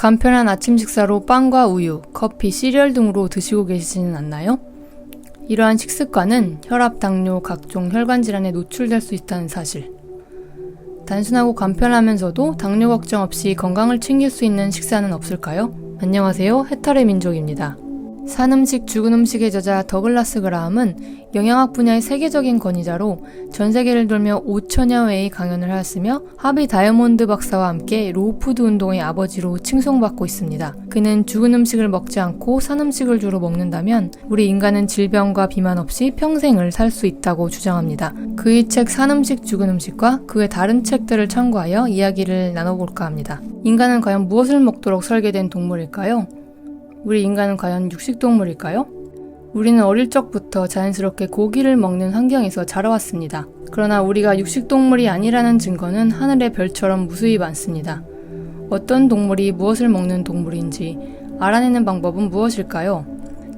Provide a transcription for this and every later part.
간편한 아침 식사로 빵과 우유, 커피, 시리얼 등으로 드시고 계시지는 않나요? 이러한 식습관은 혈압, 당뇨, 각종 혈관 질환에 노출될 수 있다는 사실. 단순하고 간편하면서도 당뇨 걱정 없이 건강을 챙길 수 있는 식사는 없을까요? 안녕하세요. 해탈의 민족입니다. 산 음식, 죽은 음식의 저자 더글라스 그라함은 영양학 분야의 세계적인 권위자로 전 세계를 돌며 5천여 회의 강연을 하였으며 하비 다이아몬드 박사와 함께 로우푸드 운동의 아버지로 칭송받고 있습니다. 그는 죽은 음식을 먹지 않고 산 음식을 주로 먹는다면 우리 인간은 질병과 비만 없이 평생을 살 수 있다고 주장합니다. 그의 책 산 음식, 죽은 음식과 그의 다른 책들을 참고하여 이야기를 나눠볼까 합니다. 인간은 과연 무엇을 먹도록 설계된 동물일까요? 우리 인간은 과연 육식동물일까요? 우리는 어릴 적부터 자연스럽게 고기를 먹는 환경에서 자라왔습니다. 그러나 우리가 육식동물이 아니라는 증거는 하늘의 별처럼 무수히 많습니다. 어떤 동물이 무엇을 먹는 동물인지 알아내는 방법은 무엇일까요?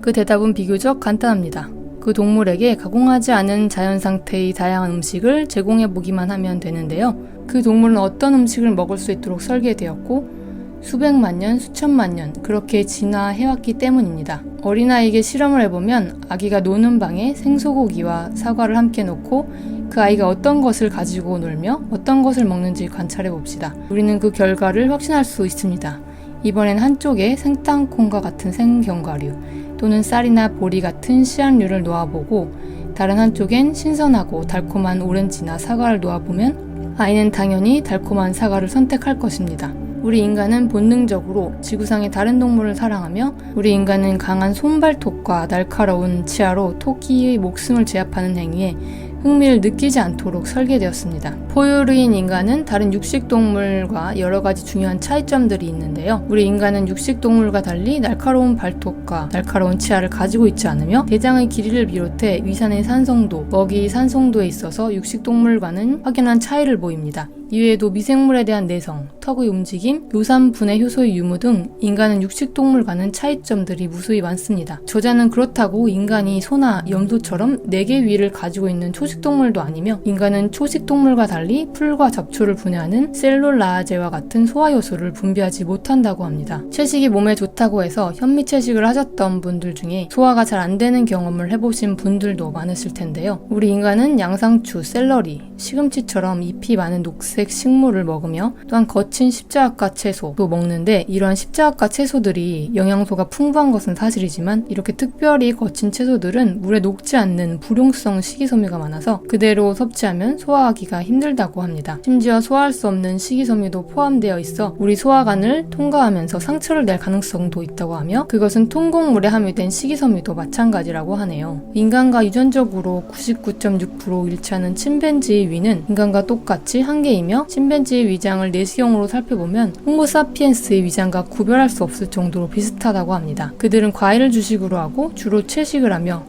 그 대답은 비교적 간단합니다. 그 동물에게 가공하지 않은 자연 상태의 다양한 음식을 제공해 보기만 하면 되는데요. 그 동물은 어떤 음식을 먹을 수 있도록 설계되었고 수백만 년, 수천만 년 그렇게 진화해왔기 때문입니다. 어린아이에게 실험을 해보면 아기가 노는 방에 생소고기와 사과를 함께 놓고 그 아이가 어떤 것을 가지고 놀며 어떤 것을 먹는지 관찰해 봅시다. 우리는 그 결과를 확신할 수 있습니다. 이번엔 한쪽에 생땅콩과 같은 생견과류 또는 쌀이나 보리 같은 씨앗류를 놓아보고 다른 한쪽엔 신선하고 달콤한 오렌지나 사과를 놓아보면 아이는 당연히 달콤한 사과를 선택할 것입니다. 우리 인간은 본능적으로 지구상의 다른 동물을 사랑하며 우리 인간은 강한 손발톱과 날카로운 치아로 토끼의 목숨을 제압하는 행위에 흥미를 느끼지 않도록 설계되었습니다. 포유류인 인간은 다른 육식동물과 여러 가지 중요한 차이점들이 있는데요. 우리 인간은 육식동물과 달리 날카로운 발톱과 날카로운 치아를 가지고 있지 않으며 대장의 길이를 비롯해 위산의 산성도, 먹이 산성도에 있어서 육식동물과는 확연한 차이를 보입니다. 이외에도 미생물에 대한 내성, 턱의 움직임, 요산 분해 효소의 유무 등 인간은 육식동물과는 차이점들이 무수히 많습니다. 저자는 그렇다고 인간이 소나 염소처럼 4개 위를 가지고 있는 초식동물도 아니며 인간은 초식동물과 달리 풀과 잡초를 분해하는 셀룰라제와 같은 소화효소를 분비하지 못한다고 합니다. 채식이 몸에 좋다고 해서 현미채식을 하셨던 분들 중에 소화가 잘 안 되는 경험을 해보신 분들도 많으실 텐데요. 우리 인간은 양상추, 샐러리, 시금치처럼 잎이 많은 녹색 식물을 먹으며 또한 거친 십자학과 채소도 먹는데 이러한 십자학과 채소들이 영양소가 풍부한 것은 사실이지만 이렇게 특별히 거친 채소들은 물에 녹지 않는 불용성 식이섬유가 많아서 그대로 섭취하면 소화하기가 힘들다고 합니다. 심지어 소화할 수 없는 식이섬유도 포함되어 있어 우리 소화관을 통과하면서 상처를 낼 가능성도 있다고 하며 그것은 통곡물에 함유된 식이섬유도 마찬가지라고 하네요. 인간과 유전적으로 99.6% 일치하는 침팬지의 위는 인간과 똑같이 한 개이며 침팬지의 위장을 내시경으로 살펴보면 홍모사피엔스의 위장과 구별할 수 없을 정도로 비슷하다고 합니다. 그들은 과일을 주식으로 하고 주로 채식을 하며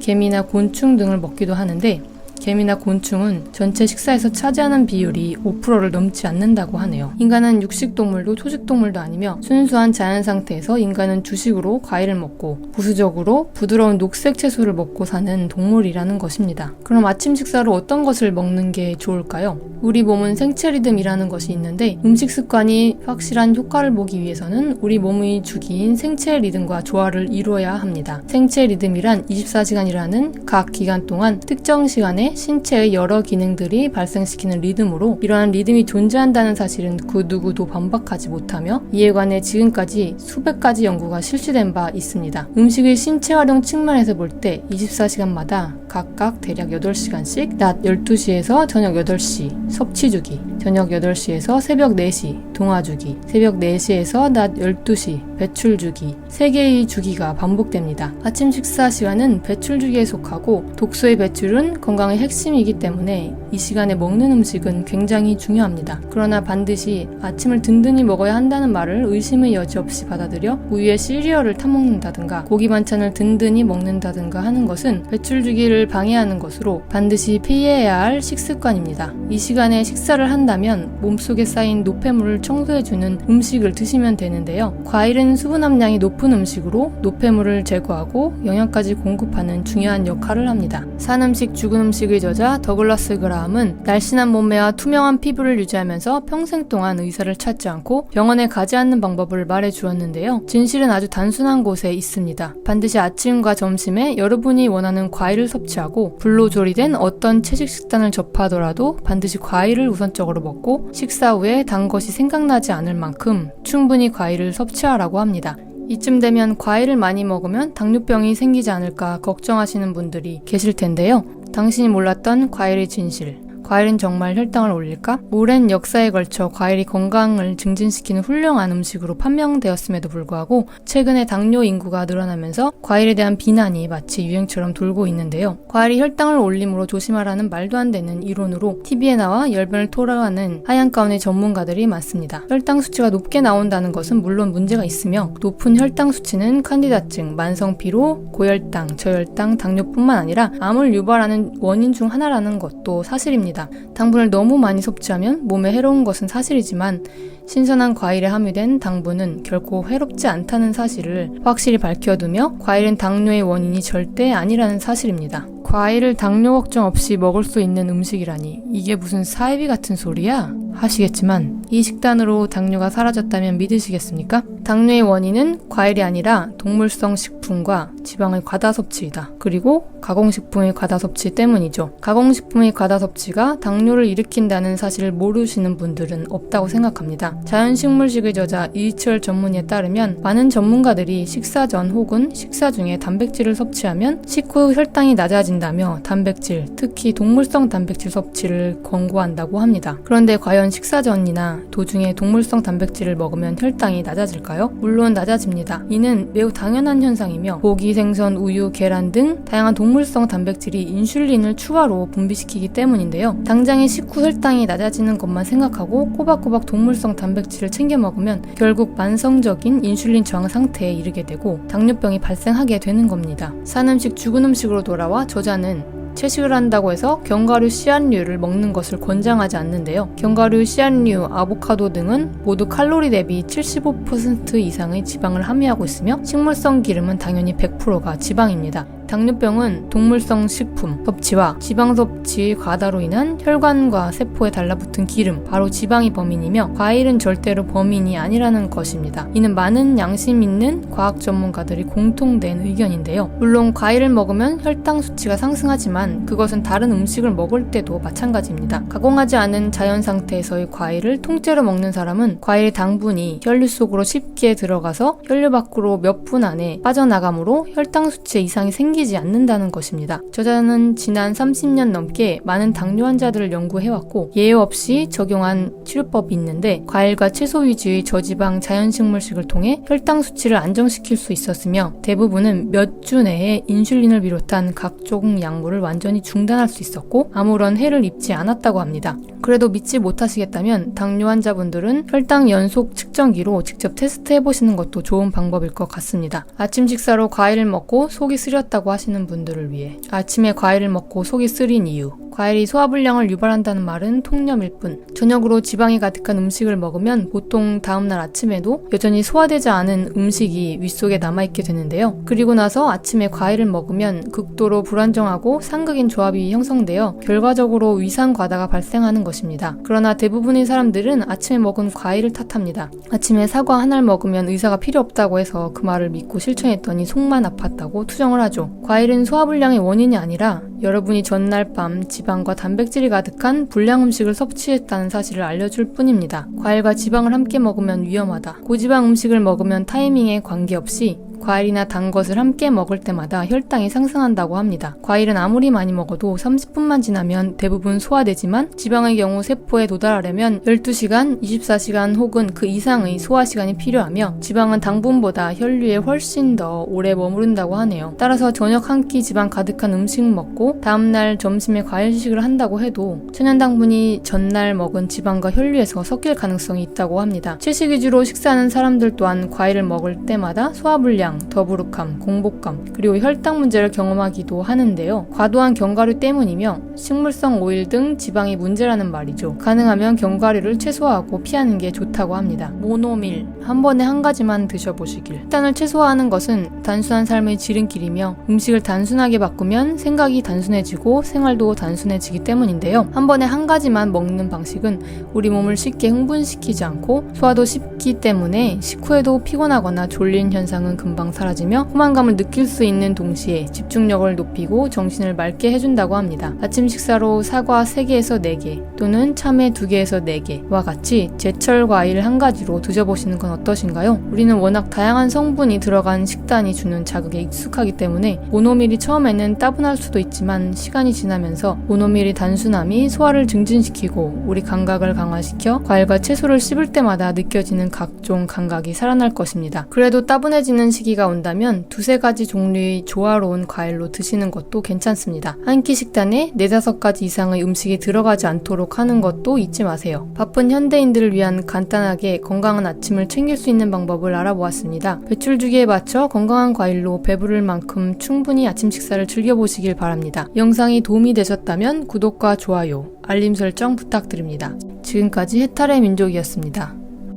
개미나 곤충 등을 먹기도 하는데 개미나 곤충은 전체 식사에서 차지하는 비율이 5%를 넘지 않는다고 하네요. 인간은 육식동물도 초식동물도 아니며 순수한 자연 상태에서 인간은 주식으로 과일을 먹고 부수적으로 부드러운 녹색 채소를 먹고 사는 동물이라는 것입니다. 그럼 아침 식사로 어떤 것을 먹는 게 좋을까요? 우리 몸은 생체 리듬이라는 것이 있는데 음식 습관이 확실한 효과를 보기 위해서는 우리 몸의 주기인 생체 리듬과 조화를 이루어야 합니다. 생체 리듬이란 24시간이라는 각 기간 동안 특정 시간에 신체의 여러 기능들이 발생시키는 리듬으로 이러한 리듬이 존재한다는 사실은 그 누구도 반박하지 못하며 이에 관해 지금까지 수백 가지 연구가 실시된 바 있습니다. 음식의 신체 활용 측면에서 볼 때 24시간마다 각각 대략 8시간씩 낮 12시에서 저녁 8시 섭취 주기, 저녁 8시에서 새벽 4시 동화 주기, 새벽 4시에서 낮 12시 배출 주기, 3개의 주기가 반복됩니다. 아침 식사 시간은 배출 주기에 속하고 독소의 배출은 건강의 핵심이기 때문에 이 시간에 먹는 음식은 굉장히 중요합니다. 그러나 반드시 아침을 든든히 먹어야 한다는 말을 의심의 여지 없이 받아들여 우유에 시리얼을 타먹는다든가 고기 반찬을 든든히 먹는다든가 하는 것은 배출 주기를 방해하는 것으로 반드시 피해야 할 식습관입니다. 이 시간에 식사를 한다 끝난다면 몸속에 쌓인 노폐물을 청소해주는 음식을 드시면 되는데요. 과일은 수분 함량이 높은 음식으로 노폐물을 제거하고 영양까지 공급하는 중요한 역할을 합니다. 산 음식, 죽은 음식의 저자 더글라스 그라함은 날씬한 몸매와 투명한 피부를 유지하면서 평생 동안 의사를 찾지 않고 병원에 가지 않는 방법을 말해 주었는데요. 진실은 아주 단순한 곳에 있습니다. 반드시 아침과 점심에 여러분이 원하는 과일을 섭취하고 불로 조리된 어떤 채식 식단을 접하더라도 반드시 과일을 우선적으로 먹고 식사 후에 단 것이 생각 나지 않을 만큼 충분히 과일을 섭취하라고 합니다. 이쯤 되면 과일을 많이 먹으면 당뇨병이 생기지 않을까 걱정하시는 분들이 계실 텐데요. 당신이 몰랐던 과일의 진실. 과일은 정말 혈당을 올릴까? 오랜 역사에 걸쳐 과일이 건강을 증진시키는 훌륭한 음식으로 판명되었음에도 불구하고 최근에 당뇨 인구가 늘어나면서 과일에 대한 비난이 마치 유행처럼 돌고 있는데요. 과일이 혈당을 올림으로 조심하라는 말도 안 되는 이론으로 TV에 나와 열변을 토로하는 하얀 가운의 전문가들이 많습니다. 혈당 수치가 높게 나온다는 것은 물론 문제가 있으며 높은 혈당 수치는 칸디다증, 만성 피로, 고혈당, 저혈당, 당뇨뿐만 아니라 암을 유발하는 원인 중 하나라는 것도 사실입 니다. 당분을 너무 많이 섭취하면 몸에 해로운 것은 사실이지만 신선한 과일에 함유된 당분은 결코 해롭지 않다는 사실을 확실히 밝혀두며 과일은 당뇨의 원인이 절대 아니라는 사실입니다. 과일을 당뇨 걱정 없이 먹을 수 있는 음식이라니 이게 무슨 사이비 같은 소리야? 하시겠지만 이 식단으로 당뇨가 사라졌다면 믿으시겠습니까? 당뇨의 원인은 과일이 아니라 동물성 식품과 지방의 과다 섭취이다. 그리고 가공식품의 과다 섭취 때문이죠. 가공식품의 과다 섭취가 당뇨를 일으킨다는 사실을 모르시는 분들은 없다고 생각합니다. 자연식물식의 저자 이희철 전문의에 따르면 많은 전문가들이 식사 전 혹은 식사 중에 단백질을 섭취하면 식후 혈당이 낮아진다며 단백질, 특히 동물성 단백질 섭취를 권고한다고 합니다. 그런데 과연 식사 전이나 도중에 동물성 단백질을 먹으면 혈당이 낮아질까요? 물론 낮아집니다. 이는 매우 당연한 현상이며 고기, 생선, 우유, 계란 등 다양한 동물성 단백질이 인슐린을 추가로 분비시키기 때문인데요. 당장의 식후 혈당이 낮아지는 것만 생각하고 꼬박꼬박 동물성 단백질을 챙겨 먹으면 결국 만성적인 인슐린 저항 상태에 이르게 되고 당뇨병이 발생하게 되는 겁니다. 산 음식, 죽은 음식으로 돌아와 저자는 채식을 한다고 해서 견과류, 씨앗류를 먹는 것을 권장하지 않는데요. 견과류, 씨앗류, 아보카도 등은 모두 칼로리 대비 75% 이상의 지방을 함유하고 있으며 식물성 기름은 당연히 100%가 지방입니다. 당뇨병은 동물성 식품 섭취와 지방 섭취 과다로 인한 혈관과 세포에 달라붙은 기름, 바로 지방이 범인이며 과일은 절대로 범인이 아니라는 것입니다. 이는 많은 양심 있는 과학 전문가들이 공통된 의견인데요. 물론 과일을 먹으면 혈당 수치가 상승하지만 그것은 다른 음식을 먹을 때도 마찬가지입니다. 가공하지 않은 자연 상태에서의 과일을 통째로 먹는 사람은 과일의 당분이 혈류 속으로 쉽게 들어가서 혈류 밖으로 몇 분 안에 빠져나가므로 혈당 수치에 이상이 생기 생기지 않는다는 것입니다. 저자는 지난 30년 넘게 많은 당뇨 환자들을 연구해왔고 예외 없이 적용한 치료법이 있는데 과일과 채소 위주의 저지방 자연식물식을 통해 혈당 수치를 안정시킬 수 있었으며 대부분은 몇 주 내에 인슐린을 비롯한 각종 약물을 완전히 중단할 수 있었고 아무런 해를 입지 않았다고 합니다. 그래도 믿지 못하시겠다면 당뇨 환자분들은 혈당 연속 측정기로 직접 테스트 해 보시는 것도 좋은 방법일 것 같습니다. 아침 식사로 과일을 먹고 속이 쓰렸다고 하시는 분들을 위해 아침에 과일을 먹고 속이 쓰린 이유 과일이 소화불량을 유발한다는 말은 통념일 뿐 저녁으로 지방이 가득한 음식을 먹으면 보통 다음날 아침에도 여전히 소화되지 않은 음식이 윗속에 남아있게 되는데요. 그리고 나서 아침에 과일을 먹으면 극도로 불안정하고 상극인 조합이 형성되어 결과적으로 위산 과다가 발생하는 것입니다. 그러나 대부분의 사람들은 아침에 먹은 과일을 탓합니다. 아침에 사과 하나를 먹으면 의사가 필요 없다고 해서 그 말을 믿고 실천했더니 속만 아팠다고 투정을 하죠. 과일은 소화불량의 원인이 아니라 여러분이 전날 밤 지방과 단백질이 가득한 불량 음식을 섭취했다는 사실을 알려줄 뿐입니다. 과일과 지방을 함께 먹으면 위험하다. 고지방 음식을 먹으면 타이밍에 관계없이 과일이나 단 것을 함께 먹을 때마다 혈당이 상승한다고 합니다. 과일은 아무리 많이 먹어도 30분만 지나면 대부분 소화되지만 지방의 경우 세포에 도달하려면 12시간, 24시간 혹은 그 이상의 소화 시간이 필요하며 지방은 당분보다 혈류에 훨씬 더 오래 머무른다고 하네요. 따라서 저녁 한 끼 지방 가득한 음식 먹고 다음날 점심에 과일식을 한다고 해도 천연당분이 전날 먹은 지방과 혈류에서 섞일 가능성이 있다고 합니다. 채식 위주로 식사하는 사람들 또한 과일을 먹을 때마다 소화불량 위궤양, 더부룩함, 공복감, 그리고 혈당 문제를 경험하기도 하는데요. 과도한 견과류 때문이며 식물성 오일 등 지방이 문제라는 말이죠. 가능하면 견과류를 최소화하고 피하는 게 좋다고 합니다. 모노밀, 한 번에 한 가지만 드셔보시길. 식단을 최소화하는 것은 단순한 삶의 지름길이며 음식을 단순하게 바꾸면 생각이 단순해지고 생활도 단순해지기 때문인데요. 한 번에 한 가지만 먹는 방식은 우리 몸을 쉽게 흥분시키지 않고 소화도 쉽기 때문에 식후에도 피곤하거나 졸린 현상은 금방 사라지며 포만감을 느낄 수 있는 동시에 집중력을 높이고 정신을 맑게 해준다고 합니다. 아침 식사로 사과 3개에서 4개 또는 참외 2개에서 4개와 같이 제철 과일 한 가지로 드셔보시는 건 어떠신가요? 우리는 워낙 다양한 성분이 들어간 식단이 주는 자극에 익숙하기 때문에 모노밀이 처음에는 따분할 수도 있지만 시간이 지나면서 모노밀이 단순함이 소화를 증진시키고 우리 감각을 강화시켜 과일과 채소를 씹을 때마다 느껴지는 각종 감각이 살아날 것입니다. 그래도 따분해지는 시기가 온다면 두세 가지 종류의 조화로운 과일로 드시는 것도 괜찮습니다. 한 끼 식단에 네다섯 가지 이상의 음식이 들어가지 않도록 하는 것도 잊지 마세요. 바쁜 현대인들을 위한 간단하게 건강한 아침을 챙길 수 있는 방법을 알아보았습니다. 배출 주기에 맞춰 건강한 과일로 배부를 만큼 충분히 아침 식사를 즐겨보시길 바랍니다. 영상이 도움이 되셨다면 구독과 좋아요, 알림 설정 부탁드립니다. 지금까지 해탈의 민족이었습니다.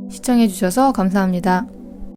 시청해주셔서 감사합니다.